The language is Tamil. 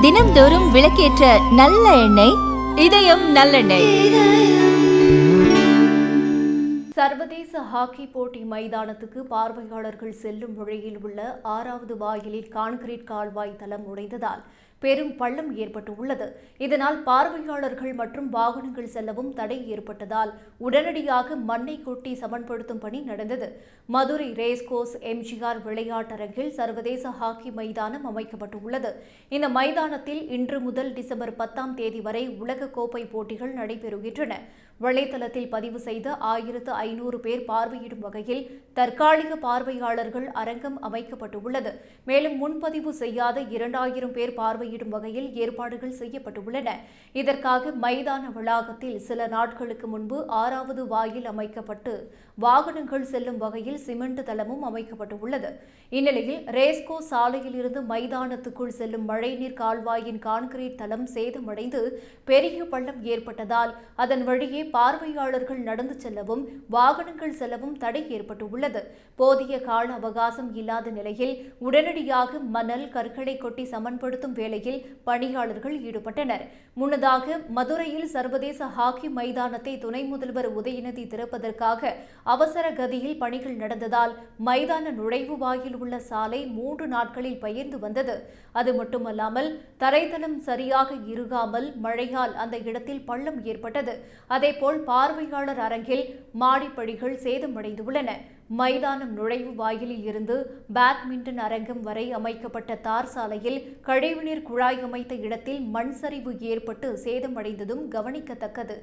தினம்தோறும் விளக்கேற்ற நல்ல எண்ணெய் இதயம் நல்லெண்ணெய். சர்வதேச ஹாக்கி போட்டி மைதானத்துக்கு பார்வையாளர்கள் செல்லும் வழியில் உள்ள ஆறாவது வாயிலில் கான்கிரீட் கால்வாய் தளம் உடைந்ததால் பெரும் பள்ளம் ஏற்பட்டு உள்ளது இதனால் பார்வையாளர்கள் மற்றும் வாகனங்கள் செல்லவும் தடை ஏற்பட்டதால் உடனடியாக மண்ணை கொட்டி சமன்படுத்தும் பணி நடந்தது. மதுரை ரேஸ்கோஸ் எம்ஜிஆர் விளையாட்டரங்கில் சர்வதேச ஹாக்கி மைதானம் அமைக்கப்பட்டுள்ளது. இந்த மைதானத்தில் இன்று முதல் டிசம்பர் பத்தாம் தேதி வரை உலக கோப்பை போட்டிகள் நடைபெறுகின்றன. வலைத்தளத்தில் பதிவு செய்த ஆயிரத்து ஐநூறு பேர் பார்வையிடும் வகையில் தற்காலிக பார்வையாளர்கள் அரங்கம் அமைக்கப்பட்டுள்ளது. மேலும் முன்பதிவு செய்யாத இரண்டாயிரம் பேர் பார்வையிடும் வகையில் ஏற்பாடுகள் செய்யப்பட்டுள்ளன. இதற்காக மைதான வளாகத்தில் சில நாட்களுக்கு முன்பு ஆறாவது வாயில் அமைக்கப்பட்டு வாகனங்கள் செல்லும் வகையில் சிமெண்ட் தளமும் அமைக்கப்பட்டுள்ளது. இந்நிலையில் ரேஸ்கோ சாலையில் இருந்து மைதானத்துக்குள் செல்லும் மழைநீர் கால்வாயின் கான்கிரீட் தளம் சேதமடைந்து பெரிய பள்ளம் ஏற்பட்டதால் அதன் வழியே பார்வையாளர்கள் நடந்து செல்லவும் வாகனங்கள் செல்லவும் தடை ஏற்பட்டுள்ளது. போதிய கால அவகாசம் இல்லாத நிலையில் உடனடியாக மணல் கற்களை கொட்டி சமன்படுத்தும் வேலை வேளையில் பணியாளர்கள் ஈடுபட்டனர். முன்னதாக மதுரையில் சர்வதேச ஹாக்கி மைதானத்தை துணை முதல்வர் உதயநிதி திறப்பதற்காக அவசர கதியில் பணிகள் நடந்ததால் மைதான நுழைவு வாயில் உள்ள சாலை மூன்று நாட்களில் பெயர்ந்து வந்தது. அது மட்டுமல்லாமல் தரைத்தளம் சரியாக இருகாமல் மழையால் அந்த இடத்தில் பள்ளம் ஏற்பட்டது. அதேபோல் பார்வையாளர் அரங்கில் மாடிப்படிகள் சேதமடைந்துள்ளன. மைதானம் நுழைவு வாயிலில் இருந்து பேட்மிண்டன் அரங்கம் வரை அமைக்கப்பட்ட தார் சாலையில் கழிவுநீர் குழாய் அமைத்த இடத்தில் மண் சரிவு ஏற்பட்டு சேதமடைந்ததும் கவனிக்கத்தக்கது.